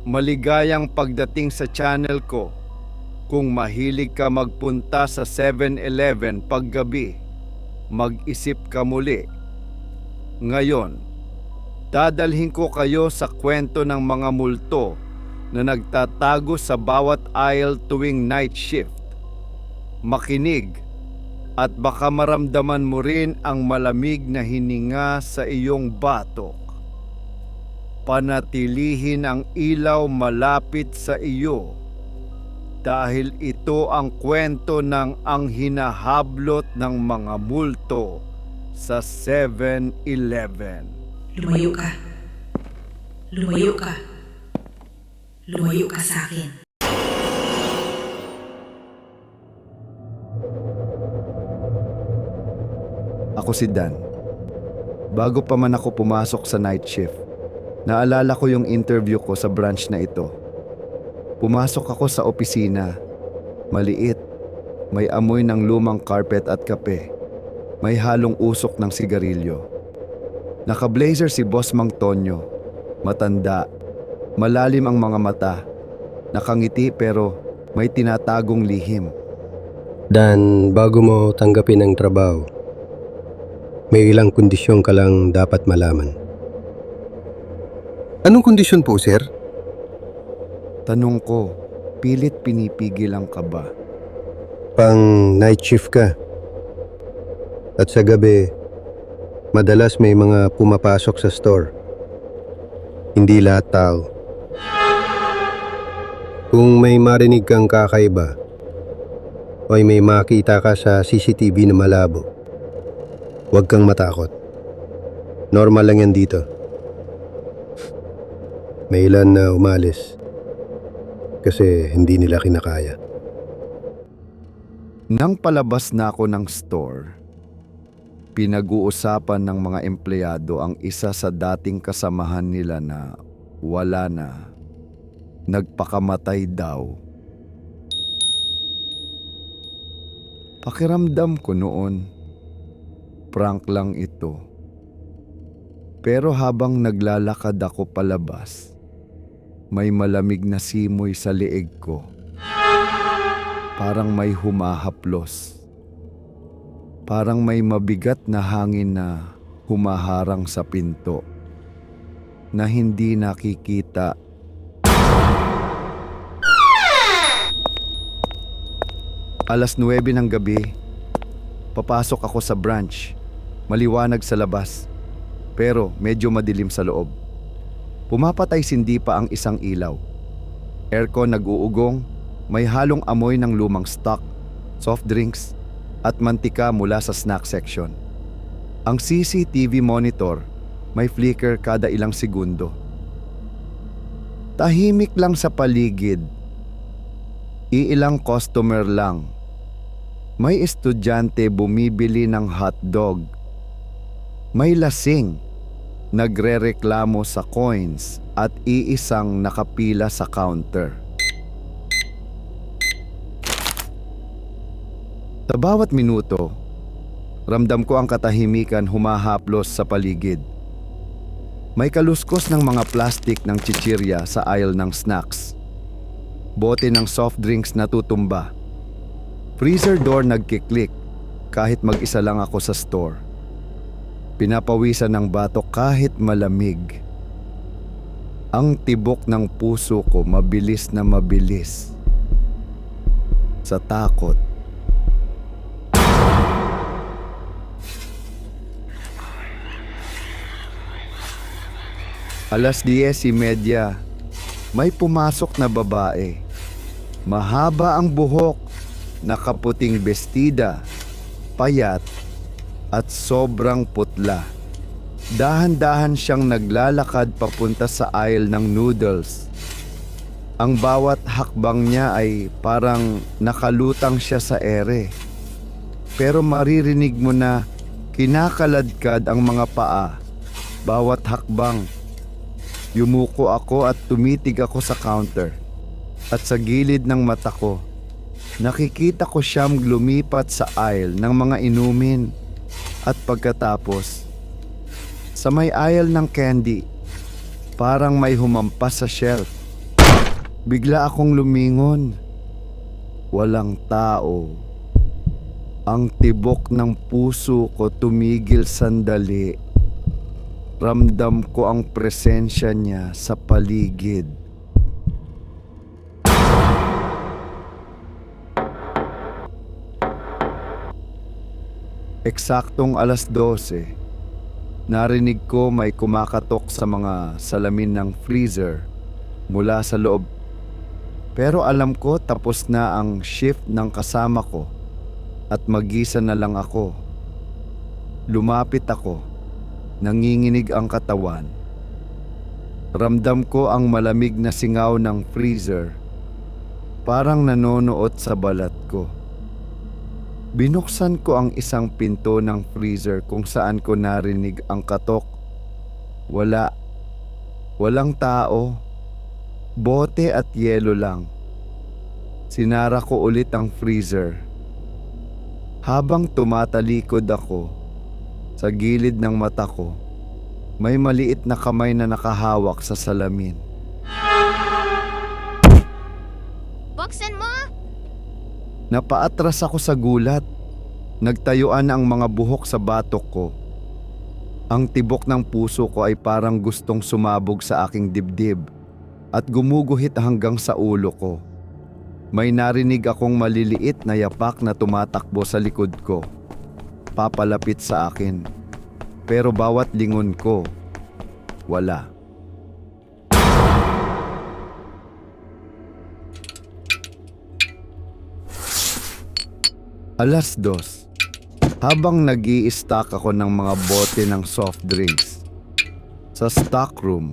Maligayang pagdating sa channel ko. Kung mahilig ka magpunta sa 7-Eleven paggabi, mag-isip ka muli. Ngayon, dadalhin ko kayo sa kwento ng mga multo na nagtatago sa bawat aisle tuwing night shift. Makinig at baka maramdaman mo rin ang malamig na hininga sa iyong batok. Panatilihin ang ilaw malapit sa iyo dahil ito ang kwento ng ang hinahablot ng mga multo sa 7-Eleven. Lumayo ka. Lumayo ka. Lumayo ka sa akin. Ako si Dan. Bago pa man ako pumasok sa night shift, naalala ko yung interview ko sa branch na ito. Pumasok ako sa opisina. Maliit. May amoy ng lumang carpet at kape. May halong usok ng sigarilyo. Naka-blazer si Boss Mang Tonyo. Matanda. Malalim ang mga mata. Nakangiti pero may tinatagong lihim. Dan, bago mo tanggapin ang trabaho, may ilang kondisyon ka lang dapat malaman. Anong kondisyon po, sir? Tanong ko, pilit pinipigil ang kaba. Pang night shift ka. At sa gabi, madalas may mga pumapasok sa store. Hindi lahat tao. Kung may marinig kang kakaiba, o ay may makita ka sa CCTV na malabo, huwag kang matakot. Normal lang yan dito. May ilan na umalis kasi hindi nila kinakaya. Nang palabas na ako ng store, pinag-uusapan ng mga empleyado ang isa sa dating kasamahan nila na wala na, nagpakamatay daw. Pakiramdam ko noon, prank lang ito. Pero habang naglalakad ako palabas, may malamig na simoy sa leeg ko. Parang may humahaplos. Parang may mabigat na hangin na humaharang sa pinto na hindi nakikita. Alas 9 ng gabi, papasok ako sa branch. Maliwanag sa labas, pero medyo madilim sa loob. Pumapatay sindi pa ang isang ilaw. Aircon nag-uugong, may halong amoy ng lumang stock, soft drinks, at mantika mula sa snack section. Ang CCTV monitor may flicker kada ilang segundo. Tahimik lang sa paligid. Iilang customer lang. May estudyante bumibili ng hotdog. May lasing nagrereklamo sa coins at iisang nakapila sa counter. Sa bawat minuto, ramdam ko ang katahimikan humahaplos sa paligid. May kaluskos ng mga plastik ng chichirya sa aisle ng snacks. Bote ng soft drinks na tutumba. Freezer door nagkiklik kahit mag-isa lang ako sa store. Pinapawisan ng batok kahit malamig. Ang tibok ng puso ko mabilis na mabilis. Sa takot. Alas 10.30, may pumasok na babae. Mahaba ang buhok, nakaputing bestida, payat, at sobrang putla. Dahan-dahan siyang naglalakad papunta sa aisle ng noodles. Ang bawat hakbang niya ay parang nakalutang siya sa ere. Pero maririnig mo na kinakaladkad ang mga paa, bawat hakbang. Yumuko ako at tumitig ako sa counter. At sa gilid ng mata ko, nakikita ko siyang lumipat sa aisle ng mga inumin. At pagkatapos, sa may aisle ng candy, parang may humampas sa shelf. Bigla akong lumingon. Walang tao. Ang tibok ng puso ko tumigil sandali. Ramdam ko ang presensya niya sa paligid. Eksaktong alas 12, narinig ko may kumakatok sa mga salamin ng freezer mula sa loob. Pero alam ko tapos na ang shift ng kasama ko at magisa na lang ako. Lumapit ako, nanginginig ang katawan. Ramdam ko ang malamig na singaw ng freezer, parang nanonood sa balat ko. Binuksan ko ang isang pinto ng freezer kung saan ko narinig ang katok. Wala. Walang tao. Bote at yelo lang. Sinara ko ulit ang freezer. Habang tumatalikod ako, sa gilid ng mata ko, may maliit na kamay na nakahawak sa salamin. Buksan mo! Napaatras ako sa gulat. Nagtayuan ang mga buhok sa batok ko. Ang tibok ng puso ko ay parang gustong sumabog sa aking dibdib at gumuguhit hanggang sa ulo ko. May narinig akong maliliit na yapak na tumatakbo sa likod ko. Papalapit sa akin. Pero bawat lingon ko, wala. Alas dos. Habang nag stock ako ng mga bote ng soft drinks. Sa stock room,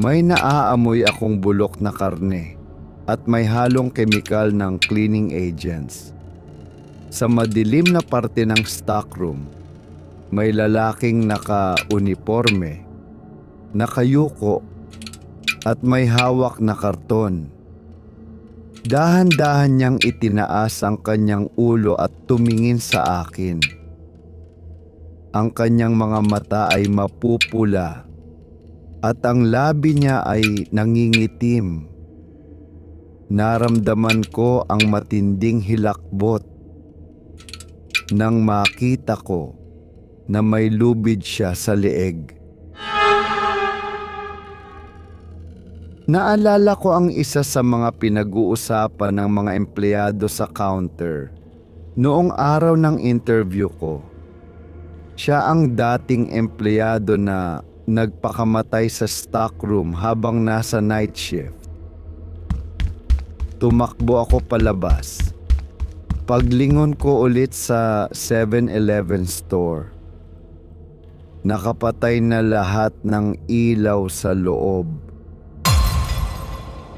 may naaamoy akong bulok na karne at may halong kemikal ng cleaning agents. Sa madilim na parte ng stock room, may lalaking naka-uniforme, nakayuko at may hawak na karton. Dahan-dahan niyang itinaas ang kanyang ulo at tumingin sa akin. Ang kanyang mga mata ay mapupula at ang labi niya ay nangingitim. Naramdaman ko ang matinding hilakbot nang makita ko na may lubid siya sa leeg. Naalala ko ang isa sa mga pinag-uusapan ng mga empleyado sa counter noong araw ng interview ko. Siya ang dating empleyado na nagpakamatay sa stockroom habang nasa night shift. Tumakbo ako palabas. Paglingon ko ulit sa 7-Eleven store. Nakapatay na lahat ng ilaw sa loob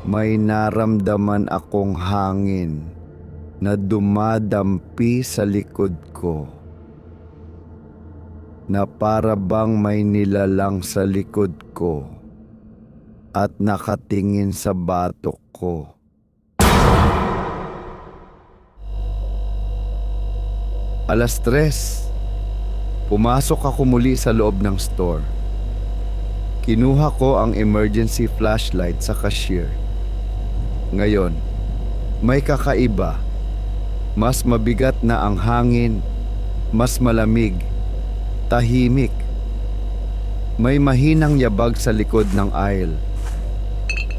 may naramdaman akong hangin na dumadampi sa likod ko. Na para bang may nilalang sa likod ko at nakatingin sa batok ko. Alas tres, pumasok ako muli sa loob ng store. Kinuha ko ang emergency flashlight sa cashier. Ngayon, may kakaiba. Mas mabigat na ang hangin, mas malamig, tahimik. May mahinang yabag sa likod ng aisle.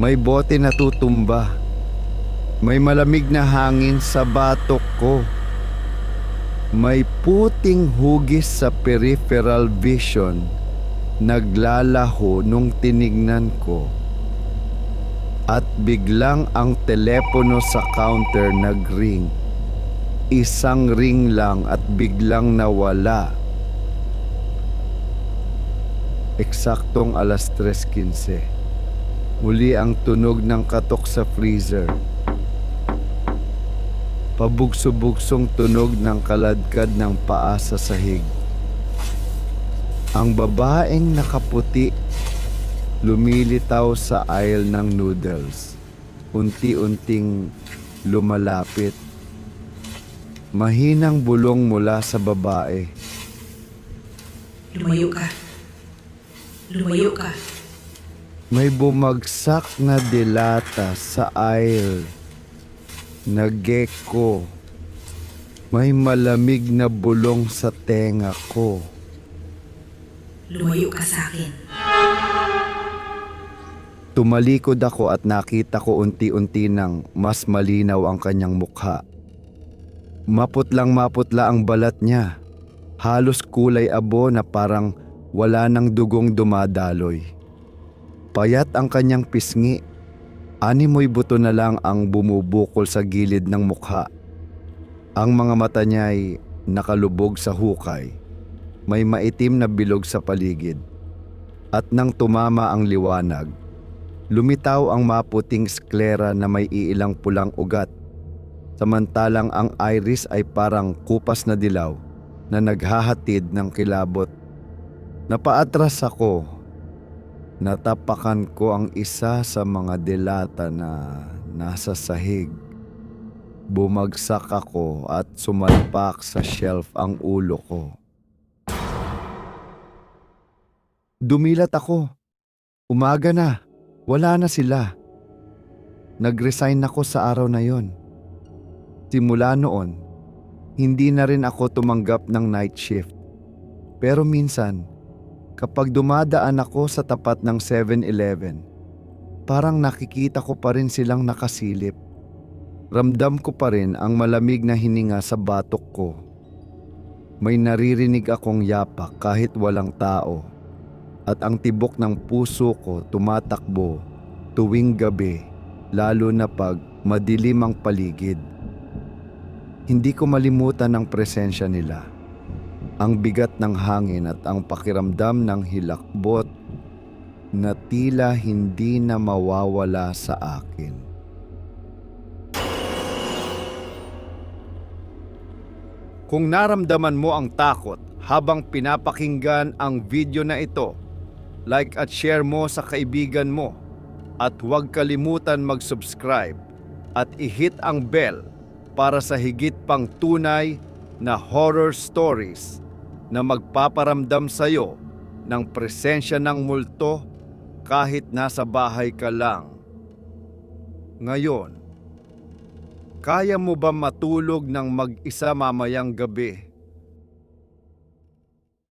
May bote na tutumba. May malamig na hangin sa batok ko. May puting hugis sa peripheral vision. Naglalaho nung tinignan ko at biglang ang telepono sa counter nagring. Isang ring lang at biglang nawala. Eksaktong alas 3.15. Muli ang tunog ng katok sa freezer. Pabugso-bugsong tunog ng kaladkad ng paa sa sahig. Ang babaeng nakaputi lumilitaw sa aisle ng noodles. Unti-unting lumalapit. Mahinang bulong mula sa babae. Lumayo ka. Lumayo ka. May bumagsak na dilata sa aisle na gecko. May malamig na bulong sa tenga ko. Lumayo ka sa akin. Tumalikod ako at nakita ko unti-unti ng mas malinaw ang kanyang mukha. Maputlang maputla ang balat niya. Halos kulay abo na parang wala ng dugong dumadaloy. Payat ang kanyang pisngi. Animoy buto na lang ang bumubukol sa gilid ng mukha. Ang mga mata niya ay nakalubog sa hukay. May maitim na bilog sa paligid. At nang tumama ang liwanag, lumitaw ang maputing sklera na may iilang pulang ugat. Samantalang ang iris ay parang kupas na dilaw na naghahatid ng kilabot. Napaatras ako. Natapakan ko ang isa sa mga delata na nasa sahig. Bumagsak ako at sumalpak sa shelf ang ulo ko. Dumilat ako. Umaga na. Wala na sila. Nag-resign ako sa araw na yon. Simula noon, hindi na rin ako tumanggap ng night shift. Pero minsan, kapag dumadaan ako sa tapat ng 7-Eleven, parang nakikita ko pa rin silang nakasilip. Ramdam ko pa rin ang malamig na hininga sa batok ko. May naririnig akong yapak kahit walang tao at ang tibok ng puso ko tumatakbo tuwing gabi lalo na pag madilim ang paligid. Hindi ko malimutan ang presensya nila. Ang bigat ng hangin at ang pakiramdam ng hilakbot na tila hindi na mawawala sa akin. Kung naramdaman mo ang takot habang pinapakinggan ang video na ito, like at share mo sa kaibigan mo at huwag kalimutan mag-subscribe at i-hit ang bell para sa higit pang tunay na horror stories na magpaparamdam sa iyo ng presensya ng multo kahit nasa bahay ka lang. Ngayon, kaya mo ba matulog ng mag-isa mamayang gabi